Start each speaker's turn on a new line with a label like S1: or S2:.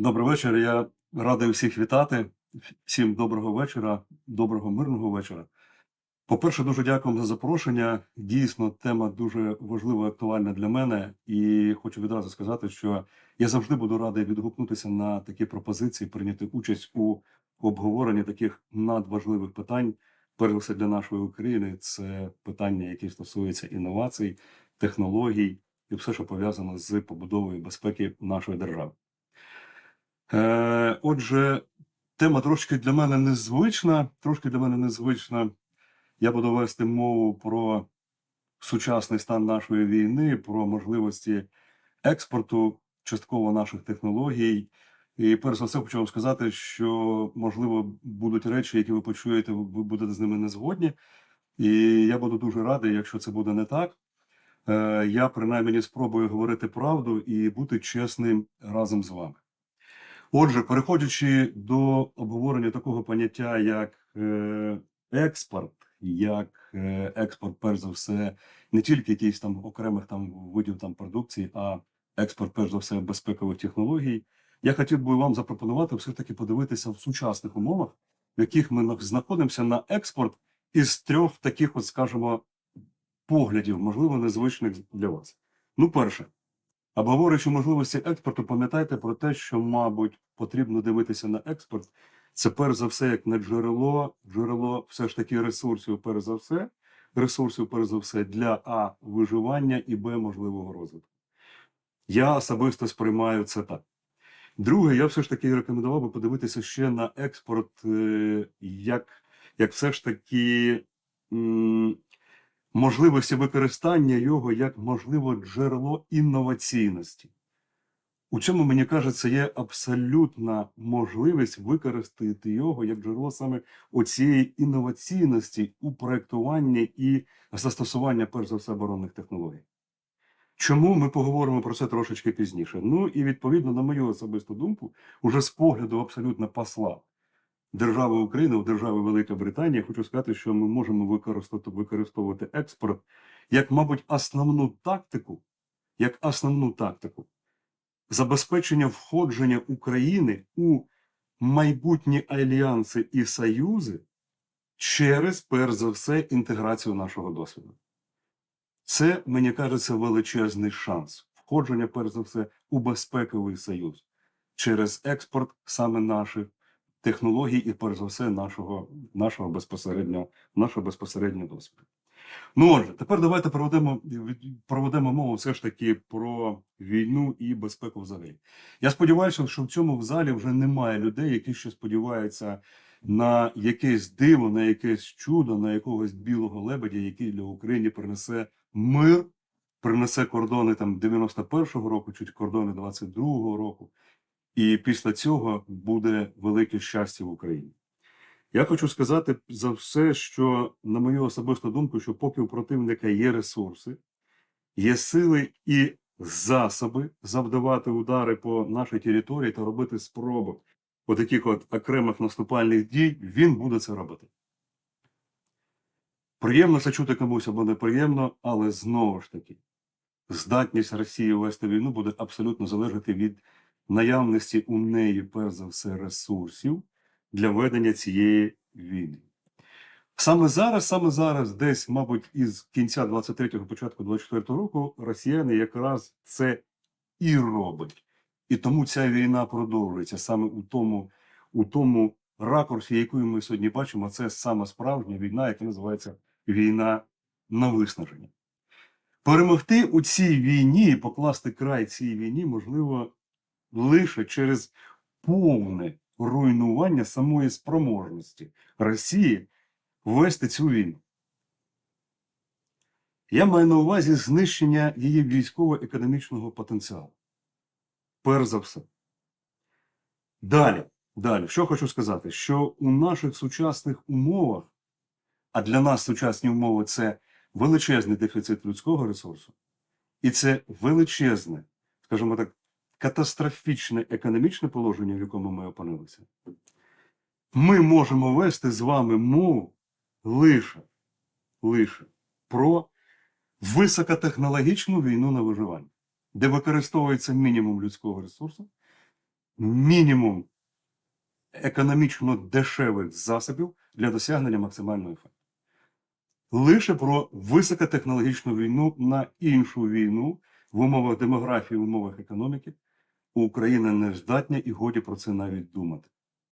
S1: Добрий вечір. Я радий всіх вітати. Всім доброго вечора, доброго мирного вечора. По-перше, дуже дякую за запрошення. Дійсно, тема дуже важлива і актуальна для мене. І хочу відразу сказати, що я завжди буду радий відгукнутися на такі пропозиції, прийняти участь у обговоренні таких надважливих питань. Перш все для нашої України це питання, які стосуються інновацій, технологій і все, що пов'язано з побудовою безпеки нашої держави. Е, отже, тема трошки для мене незвична. Трошки для мене незвична. Я буду вести мову про сучасний стан нашої війни, про можливості експорту частково наших технологій. І перш за все хочу вам сказати, що можливо будуть речі, які ви почуєте, ви будете з ними не згодні. І я буду дуже радий, якщо це буде не так. Е, Я принаймні спробую говорити правду і бути чесним разом з вами. Отже, переходячи до обговорення такого поняття, як е, експорт, як е, експорт, перш за все, не тільки якихось там окремих там видів там продукції, а експорт, перш за все, безпекових технологій, я хотів би вам запропонувати все таки подивитися в сучасних умовах, в яких ми знаходимося на експорт із трьох таких, от скажімо, поглядів, можливо, незвичних для вас. Ну, перше, Обговорюючи можливості експорту, пам'ятайте про те, що, мабуть, потрібно дивитися на експорт. Це перш за все, як на джерело, джерело все ж таки ресурсів, перш за все, ресурсів, перш за все, для А виживання і Б можливого розвитку. Я особисто сприймаю це так. Друге, я все ж таки рекомендував би подивитися ще на експорт, е, як, як все ж таки можливості використання його як можливо джерело інноваційності. У цьому, мені кажеться, є абсолютна можливість використати його як джерело саме оцієї інноваційності у проєктуванні і застосуванні, перш за все, оборонних технологій. Чому ми поговоримо про це трошечки пізніше? Ну і відповідно, на мою особисту думку, уже з погляду абсолютно посла держави України в держави Велика Британія, хочу сказати, що ми можемо використати, використовувати експорт як, мабуть, основну тактику, як основну тактику забезпечення входження України у майбутні альянси і союзи через, перш за все, інтеграцію нашого досвіду. Це, мені кажеться, величезний шанс входження, перш за все, у безпековий союз через експорт саме наших технологій і, перш за все, нашого, нашого безпосереднього, нашого безпосереднього досвіду. Ну, отже, тепер давайте проведемо, проведемо мову все ж таки про війну і безпеку взагалі. Я сподіваюся, що в цьому в залі вже немає людей, які ще сподіваються на якесь диво, на якесь чудо, на якогось білого лебедя, який для України принесе мир, принесе кордони там 91-го року, чи кордони 22-го року. І після цього буде велике щастя в Україні. Я хочу сказати за все, що, на мою особисту думку, що поки у противника є ресурси, є сили і засоби завдавати удари по нашій території та робити спроби по таких от окремих наступальних дій, він буде це робити. Приємно це чути комусь або неприємно, але знову ж таки, здатність Росії вести війну буде абсолютно залежати від наявності у неї, перш за все, ресурсів для ведення цієї війни. Саме зараз, саме зараз, десь, мабуть, із кінця 23-го, початку 24-го року, росіяни якраз це і роблять. І тому ця війна продовжується саме у тому, у тому ракурсі, яку ми сьогодні бачимо, це саме справжня війна, яка називається війна на виснаження. Перемогти у цій війні, покласти край цій війні, можливо, лише через повне руйнування самої спроможності Росії вести цю війну. Я маю на увазі знищення її військово-економічного потенціалу. Перш за все. Далі, далі, що хочу сказати, що у наших сучасних умовах, а для нас сучасні умови це величезний дефіцит людського ресурсу, і це величезне, скажімо так, катастрофічне економічне положення, в якому ми опинилися, ми можемо вести з вами мову лише, лише про високотехнологічну війну на виживання, де використовується мінімум людського ресурсу, мінімум економічно дешевих засобів для досягнення максимального ефекту. Лише про високотехнологічну війну на іншу війну в умовах демографії, в умовах економіки Україна не здатна і годі про це навіть думати.